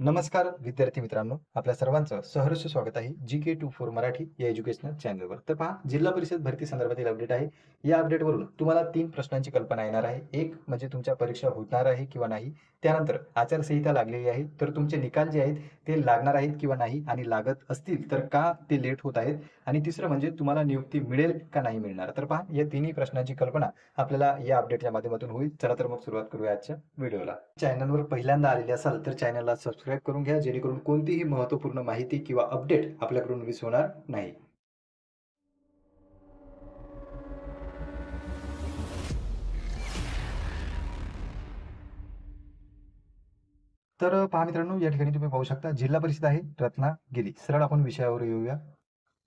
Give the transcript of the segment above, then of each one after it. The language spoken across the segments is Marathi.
नमस्कार विद्यार्थी मित्रांनो. आपल्या सर्वांचं सहर्ष स्वागत आहे G K two four Marathi या एज्युकेशनल चॅनलवर तर पहा जिल्हा परिषद भरती संदर्भातील अपडेट आहे. या अपडेटवरून तुम्हाला तीन प्रश्नांची कल्पना येणार आहे. एक म्हणजे तुमच्या परीक्षा होणार आहे किंवा नाही. त्यानंतर आचारसंहिता लागलेली आहे. तर तुमचे निकाल जे आहेत ते लागणार आहेत किंवा नाही आणि लागत असतील तर का ते लेट होत आहेत? आणि तिसरं म्हणजे तुम्हाला नियुक्ती मिळेल का नाही मिळणार? तर पहा या तिन्ही प्रश्नांची कल्पना आपल्याला या अपडेटच्या माध्यमातून होईल. चला तर मग सुरुवात करूया आजच्या व्हिडिओला चॅनलवर पहिल्यांदा आलेले असाल तर चॅनलला सबस्क्राईब सबस्क्राईब करून घ्या जेणेकरून कोणतीही महत्त्वपूर्ण माहिती किंवा अपडेट आपल्याकडून मिस होणार नाही. तर पहा मित्रांनो या ठिकाणी तुम्ही पाहू शकता जिल्हा परिषद आहे रत्नागिरी सरळ आपण विषयावर येऊया.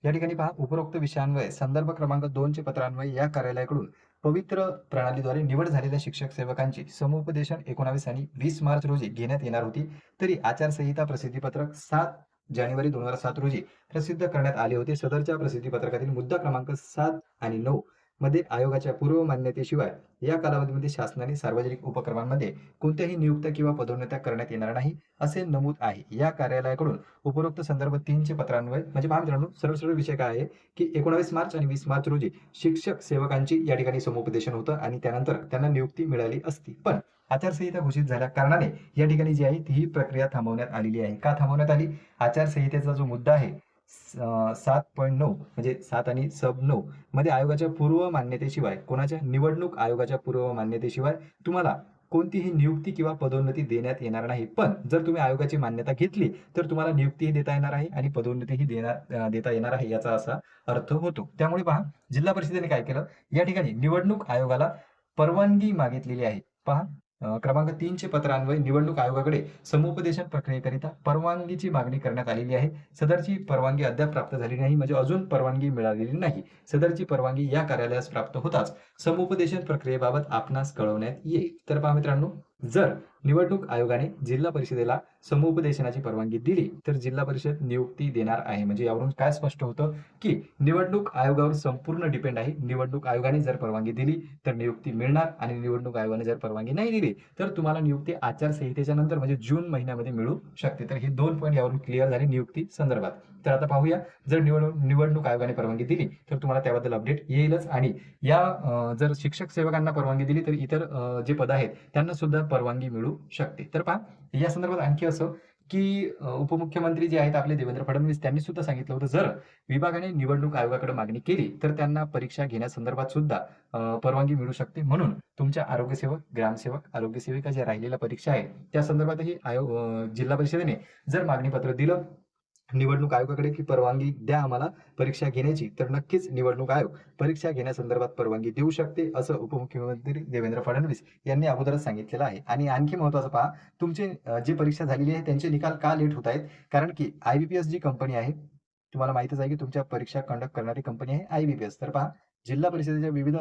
या ठिकाणी पहा उपरोक्त विषयान्वये संदर्भ क्रमांक दोनचे पत्रान्वये या कार्यालयाकडून पवित्र प्रणालीद्वारे निवड झालेल्या शिक्षक सेवकांची समुपदेशन एकोणावीस आणि वीस मार्च रोजी घेण्यात येणार होती. तरी आचारसंहिता प्रसिद्धीपत्रक सात जानेवारी दोन हजार सात रोजी प्रसिद्ध करण्यात आले होते. सदरच्या प्रसिद्धीपत्रकातील मुद्दा क्रमांक सात आणि नऊ मध्ये आयोगाच्या पूर्व मान्यतेशिवाय या कालावधीमध्ये शासनाने सार्वजनिक उपक्रमांमध्ये कोणत्याही नियुक्त किंवा पदोन्नत्या करण्यात येणार नाही असे नमूद आहे. या कार्यालयाकडून उपरोक्त संदर्भ तीनचे पत्रान्वये म्हणजे मित्रांनो सरळ सरळ विषय काय आहे की एकोणावीस मार्च आणि वीस मार्च रोजी शिक्षक सेवकांची या ठिकाणी समुपदेशन होतं आणि त्यानंतर त्यांना नियुक्ती मिळाली असती. पण आचारसंहिता घोषित झाल्या कारणाने या ठिकाणी जी आहे ती ही प्रक्रिया थांबवण्यात आलेली आहे. का थांबवण्यात आली? आचारसंहितेचा जो मुद्दा आहे सात पॉईंट नऊ म्हणजे सात आणि सब नऊ मध्ये आयोगाच्या पूर्व मान्यतेशिवाय कोणाच्या निवडणूक आयोगाच्या पूर्व मान्यतेशिवाय तुम्हाला कोणतीही नियुक्ती किंवा पदोन्नती देण्यात येणार नाही. पण जर तुम्ही आयोगाची मान्यता घेतली तर तुम्हाला नियुक्तीही देता येणार आहे आणि पदोन्नतीही देणार देता येणार आहे याचा असा अर्थ होतो. त्यामुळे पहा जिल्हा परिषदेने काय केलं? या ठिकाणी निवडणूक आयोगाला परवानगी मागितलेली आहे. पहा क्रमांक तीनचे पत्रान्वये निवडणूक आयोगाकडे समुपदेशन प्रक्रियेकरिता परवानगीची मागणी करण्यात आलेली आहे. सदरची परवानगी अद्याप प्राप्त झाली नाही म्हणजे अजून परवानगी मिळालेली नाही. सदरची परवानगी या कार्यालयास प्राप्त होताच समुपदेशन प्रक्रियेबाबत आपणास कळवण्यात येईल. तर पहा मित्रांनो जर निवडणूक आयोगाने जिल्हा परिषदेला समुपदेशनाची परवानगी दिली. तर जिल्हा परिषद नियुक्ती देणार आहे. म्हणजे यावरून काय स्पष्ट होतं की निवडणूक आयोगावर संपूर्ण डिपेंड आहे. निवडणूक आयोगाने जर परवानगी दिली तर नियुक्ती मिळणार आणि निवडणूक आयोगाने जर परवानगी नाही दिली तर तुम्हाला नियुक्ती आचारसंहितेच्या नंतर म्हणजे जून महिन्यामध्ये मिळू शकते. तर हे दोन पॉईंट यावरून क्लिअर झाले नियुक्ती संदर्भात. तर आता पाहूया जर निवडणूक निवडणूक आयोगाने परवानगी दिली तर तुम्हाला त्याबद्दल अपडेट येईलच. आणि या जर शिक्षक सेवकांना परवानगी दिली तर इतर जे पद आहेत त्यांना सुद्धा परवानगी मिळू शकते. तर पहा या संदर्भात आणखी असं की उपमुख्यमंत्री जे आहेत आपले देवेंद्र फडणवीस त्यांनी सुद्धा सांगितलं होतं जर विभागाने निवडणूक आयोगाकडे मागणी केली तर त्यांना परीक्षा घेण्यासंदर्भात सुद्धा परवानगी मिळू शकते. म्हणून तुमच्या आरोग्यसेवक ग्रामसेवक आरोग्यसेविका ज्या राहिलेल्या परीक्षा आहे त्या संदर्भातही आयोग जिल्हा परिषदेने जर मागणीपत्र दिलं निवडणूक आयोगाकडे की परवानगी द्या आम्हाला परीक्षा घेण्याची तर नक्कीच निवडणूक आयोग परीक्षा घेण्यासंदर्भात परवानगी देऊ शकते असं उपमुख्यमंत्री देवेंद्र फडणवीस यांनी अगोदरच सांगितलेलं आहे. आणि आणखी महत्वाचं पहा तुमचे जी परीक्षा झालेली आहे त्यांचे निकाल का लेट होत आहेत? कारण की आयबीपीएस जी कंपनी आहे तुम्हाला माहितच आहे की तुमच्या परीक्षा कंडक्ट करणारी कंपनी आहे आयबीपीएस तर पहा जिल्हा परिषदेच्या विविध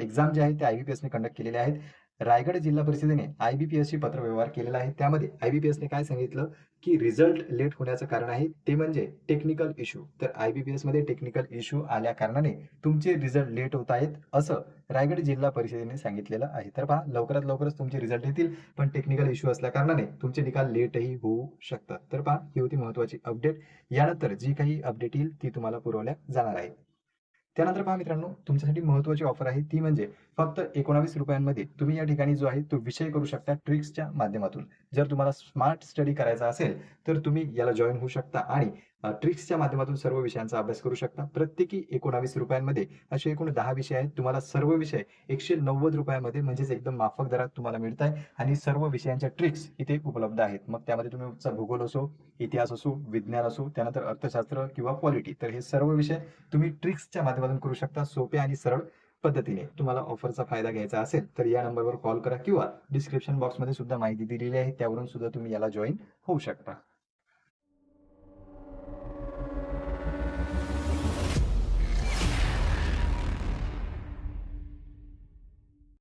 एक्झाम जे आहेत त्या आयबीपीएसने कंडक्ट केलेल्या आहेत. रायगड जिल्हा परिषदेने आयबीपीएसशी पत्र व्यवहार केलेला आहे. त्यामध्ये आयबीपीएसने काय सांगितलं? की रिझल्ट लेट होण्याचं कारण आहे. ते म्हणजे टेक्निकल इश्यू तर आयबीपीएसमध्ये टेक्निकल इश्यू आल्या कारणाने तुमचे रिझल्ट लेट होत आहेत असं रायगड जिल्हा परिषदेने सांगितलेलं आहे. तर पहा लवकरात लवकरच तुमचे रिझल्ट येतील पण टेक्निकल इश्यू असल्या कारणाने तुमचे निकाल लेटही होऊ शकतात. तर पहा ही होती महत्वाची अपडेट यानंतर जी काही अपडेट येईल ती तुम्हाला पुरवल्या जाणार आहे. त्यानंतर पहा मित्रांनो तुमच्यासाठी महत्वाची ऑफर आहे. ती म्हणजे फक्त एकोणावीस रुपयांमध्ये तुम्ही या ठिकाणी जो आहे तो विषय करू शकता ट्रिक्सच्या माध्यमातून. जर तुम्हाला स्मार्ट स्टडी करायचा असेल तर तुम्ही याला जॉईन होऊ शकता. आणि ट्रिक्सच्या माध्यमातून सर्व विषयांचा अभ्यास करू शकता. प्रत्येकी एकोणावीस रुपयांमध्ये असे एकूण दहा विषय आहेत. तुम्हाला सर्व विषय एकशे नव्वद रुपयामध्ये म्हणजेच एकदम माफक दरात तुम्हाला मिळत आहे आणि सर्व विषयांच्या ट्रिक्स इथे उपलब्ध आहेत. मग त्यामध्ये तुम्ही भूगोल असो इतिहास असो विज्ञान असो त्यानंतर अर्थशास्त्र किंवा पॉलिटी तर हे सर्व विषय तुम्ही ट्रिक्सच्या माध्यमातून करू शकता सोप्या आणि सरळ पद्धतीने. तुम्हाला ऑफरचा फायदा घ्यायचा असेल तर या नंबरवर कॉल करा किंवा डिस्क्रिप्शन बॉक्समध्ये सुद्धा माहिती दिलेली आहे. त्यावरून सुद्धा तुम्ही याला जॉईन होऊ शकता.